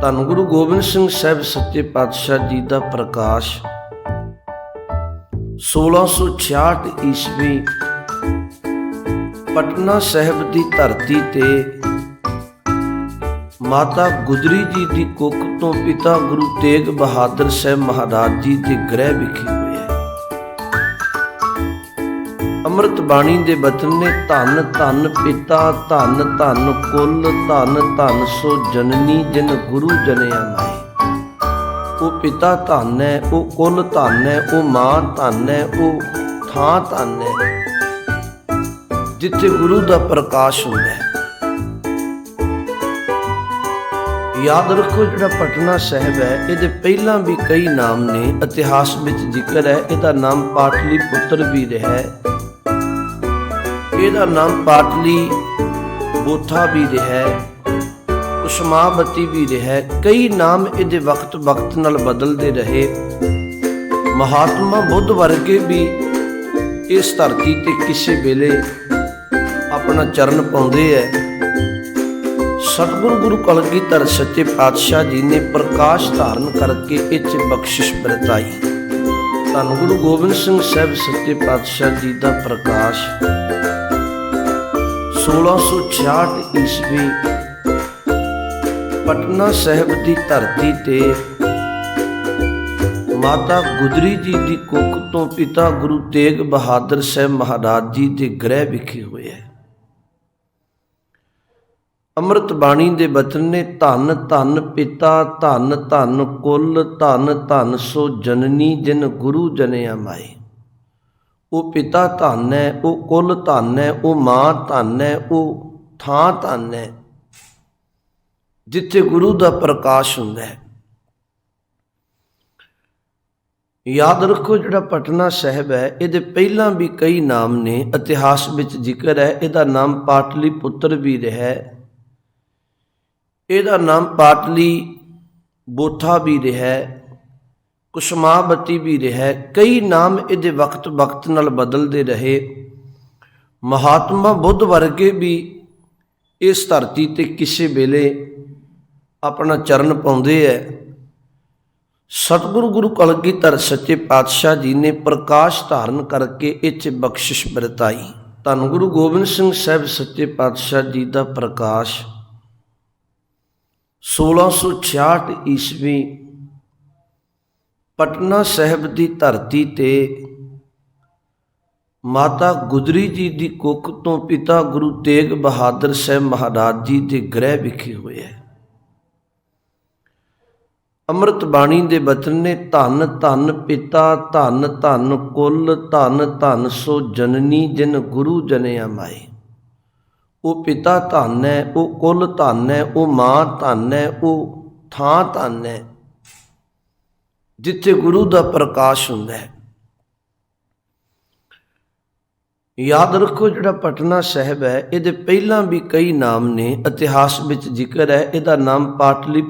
ਧੰਨ ਗੁਰੂ ਗੋਬਿੰਦ ਸਿੰਘ ਸਾਹਿਬ ਸੱਚੇ ਪਾਤਸ਼ਾਹ ਜੀ ਦਾ ਪ੍ਰਕਾਸ਼। 1666 ਈਸਵੀ ਪਟਨਾ ਸਾਹਿਬ ਦੀ ਧਰਤੀ ਤੇ ਮਾਤਾ ਗੁਜਰੀ ਜੀ ਦੀ ਕੁੱਖ ਤੋਂ ਪਿਤਾ ਗੁਰੂ ਤੇਗ ਬਹਾਦਰ ਸਾਹਿਬ ਮਹਾਰਾਜ ਜੀ ਦੇ ਗ੍ਰਹਿ ਵਿਖੇ ਅੰਮ੍ਰਿਤ ਬਾਣੀ ਦੇ ਬਚਨ ਨੇ ਧੰਨ ਧੰਨ ਪਿਤਾ, ਧੰਨ ਧੰਨ ਕੁੱਲ, ਧੰਨ ਧੰਨ ਸੋ ਜਨਨੀ, ਜਿਨ ਗੁਰੂ ਜਨਿਆ ਮਾਈ ਉਹ ਪਿਤਾ ਧੰਨ ਹੈ, ਉਹ ਕੁੱਲ ਧੰਨ ਹੈ, ਉਹ ਮਾਂ ਧੰਨ ਹੈ, ਉਹ ਥਾਂ ਧੰਨ ਹੈ, ਜਿੱਥੇ ਗੁਰੂ ਦਾ ਪ੍ਰਕਾਸ਼ ਹੁੰਦਾ ਹੈ। ਯਾਦ ਰੱਖੋ ਜਿਹੜਾ ਪਟਨਾ ਸਾਹਿਬ ਹੈ, ਇਹਦੇ ਪਹਿਲਾਂ ਵੀ ਕਈ ਨਾਮ ਨੇ, ਇਤਿਹਾਸ ਵਿੱਚ ਜ਼ਿਕਰ ਹੈ, ਇਹਦਾ ਨਾਮ ਪਾਟਲੀ ਪੁੱਤਰ ਵੀ ਰਿਹਾ ਹੈ। ਇਹਦਾ ਨਾਮ ਪਾਟਲੀ ਬੋਥਾ ਵੀ ਰਿਹਾ ਉਸਮਾਵਤੀ ਵੀ ਰਿਹਾ ਕਈ ਨਾਮ ਇਹਦੇ ਵਕਤ ਵਕਤ ਨਾਲ ਬਦਲਦੇ ਰਹੇ। ਮਹਾਤਮਾ ਬੁੱਧ ਵਰਗੇ ਵੀ ਇਸ ਧਰਤੀ ਤੇ ਕਿਸੇ ਵੇਲੇ ਆਪਣਾ ਚਰਨ ਪਾਉਂਦੇ ਐ। ਸਤਿਗੁਰੂ ਗੁਰੂ ਕਲਗੀਧਰ ਸੱਚੇ ਪਾਤਸ਼ਾਹ ਜੀ ਨੇ ਪ੍ਰਕਾਸ਼ ਧਾਰਨ ਕਰਕੇ ਇਹ 'ਚ ਬਖਸ਼ਿਸ਼ ਵਰਤਾਈ। ਧੰਨ ਗੁਰੂ ਗੋਬਿੰਦ ਸਿੰਘ ਸਾਹਿਬ ਸੱਚੇ ਪਾਤਸ਼ਾਹ ਜੀ ਦਾ ਪ੍ਰਕਾਸ਼। 1666 ਈਸਵੀ ਪਟਨਾ ਸਾਹਿਬ ਦੀ ਧਰਤੀ ਤੇ ਮਾਤਾ ਗੁਜਰੀ ਜੀ ਦੀ ਕੁੱਖ ਤੋਂ ਪਿਤਾ ਗੁਰੂ ਤੇਗ ਬਹਾਦਰ ਸਾਹਿਬ ਮਹਾਰਾਜ ਜੀ ਦੇ ਗ੍ਰਹਿ ਵਿਖੇ ਹੋਇਆ ਹੈ। ਅੰਮ੍ਰਿਤ ਬਾਣੀ ਦੇ ਬਚਨ ਨੇ ਧੰਨ ਧੰਨ ਪਿਤਾ, ਧੰਨ ਧੰਨ ਕੁੱਲ, ਧੰਨ ਧੰਨ ਸੋ ਜਨਨੀ ਜਿਨ ਗੁਰੂ ਜਨਿਆ ਮਾਏ। ਉਹ ਪਿਤਾ ਧੰਨ ਹੈ, ਉਹ ਕੁੱਲ ਧੰਨ ਹੈ, ਉਹ ਮਾਂ ਧੰਨ ਹੈ, ਉਹ ਥਾਂ ਧੰਨ ਹੈ, ਜਿੱਥੇ ਗੁਰੂ ਦਾ ਪ੍ਰਕਾਸ਼ ਹੁੰਦਾ ਹੈ। ਯਾਦ ਰੱਖੋ ਜਿਹੜਾ ਪਟਨਾ ਸਾਹਿਬ ਹੈ, ਇਹਦੇ ਪਹਿਲਾਂ ਵੀ ਕਈ ਨਾਮ ਨੇ, ਇਤਿਹਾਸ ਵਿੱਚ ਜ਼ਿਕਰ ਹੈ, ਇਹਦਾ ਨਾਮ ਪਾਟਲੀ ਪੁੱਤਰ ਵੀ ਰਿਹਾ ਇਹਦਾ ਨਾਮ ਪਾਟਲੀ ਬੋਥਾ ਵੀ ਰਿਹਾ ਹੈ ਕੁਸ਼ਮਾਵਤੀ ਵੀ ਰਿਹਾ ਕਈ ਨਾਮ ਇਹਦੇ ਵਕਤ ਵਕਤ ਨਾਲ ਬਦਲਦੇ ਰਹੇ। ਮਹਾਤਮਾ ਬੁੱਧ ਵਰਗੇ ਵੀ ਇਸ ਧਰਤੀ ਤੇ ਕਿਸੇ ਵੇਲੇ ਆਪਣਾ ਚਰਨ ਪਾਉਂਦੇ ਐ। ਸਤਿਗੁਰੂ ਗੁਰੂ ਕਲਗੀਧਰ ਸੱਚੇ ਪਾਤਸ਼ਾਹ ਜੀ ਨੇ ਪ੍ਰਕਾਸ਼ ਧਾਰਨ ਕਰਕੇ ਇੱਥੇ ਬਖਸ਼ਿਸ਼ ਵਰਤਾਈ। ਧੰਨ ਗੁਰੂ ਗੋਬਿੰਦ ਸਿੰਘ ਸਾਹਿਬ ਸੱਚੇ ਪਾਤਸ਼ਾਹ ਜੀ ਦਾ ਪ੍ਰਕਾਸ਼। 1666 ਈਸਵੀ ਪਟਨਾ ਸਾਹਿਬ ਦੀ ਧਰਤੀ ਤੇ ਮਾਤਾ ਗੁਜਰੀ ਜੀ ਦੀ ਕੁੱਖ ਤੋਂ ਪਿਤਾ ਗੁਰੂ ਤੇਗ ਬਹਾਦਰ ਸਾਹਿਬ ਮਹਾਰਾਜ ਜੀ ਦੇ ਗ੍ਰਹਿ ਵਿਖੇ ਹੋਇਆ ਹੈ। ਅੰਮ੍ਰਿਤ ਬਾਣੀ ਦੇ ਬਚਨ ਨੇ ਧੰਨ ਧੰਨ ਪਿਤਾ, ਧੰਨ ਧੰਨ ਕੁੱਲ, ਧੰਨ ਧੰਨ ਸੋ ਜਨਨੀ ਜਿਨ ਗੁਰੂ ਜਨਿਆ ਮਾਏ। ਉਹ ਪਿਤਾ ਧੰਨ ਹੈ, ਉਹ ਕੁੱਲ ਧੰਨ ਹੈ, ਉਹ ਮਾਂ ਧੰਨ ਹੈ, ਉਹ ਥਾਂ ਧੰਨ ਹੈ। ਜਿੱਥੇ ਗੁਰੂ ਦਾ ਪ੍ਰਕਾਸ਼ ਹੁੰਦਾ ਹੈ। ਯਾਦ ਰੱਖੋ ਜਿਹੜਾ ਪਟਨਾ ਸਾਹਿਬ ਹੈ, ਇਹਦੇ ਪਹਿਲਾਂ ਵੀ ਕਈ ਨਾਮ ਨੇ, ਇਤਿਹਾਸ ਵਿੱਚ ਜ਼ਿਕਰ ਹੈ, ਇਹਦਾ ਨਾਮ ਪਾਟਲੀ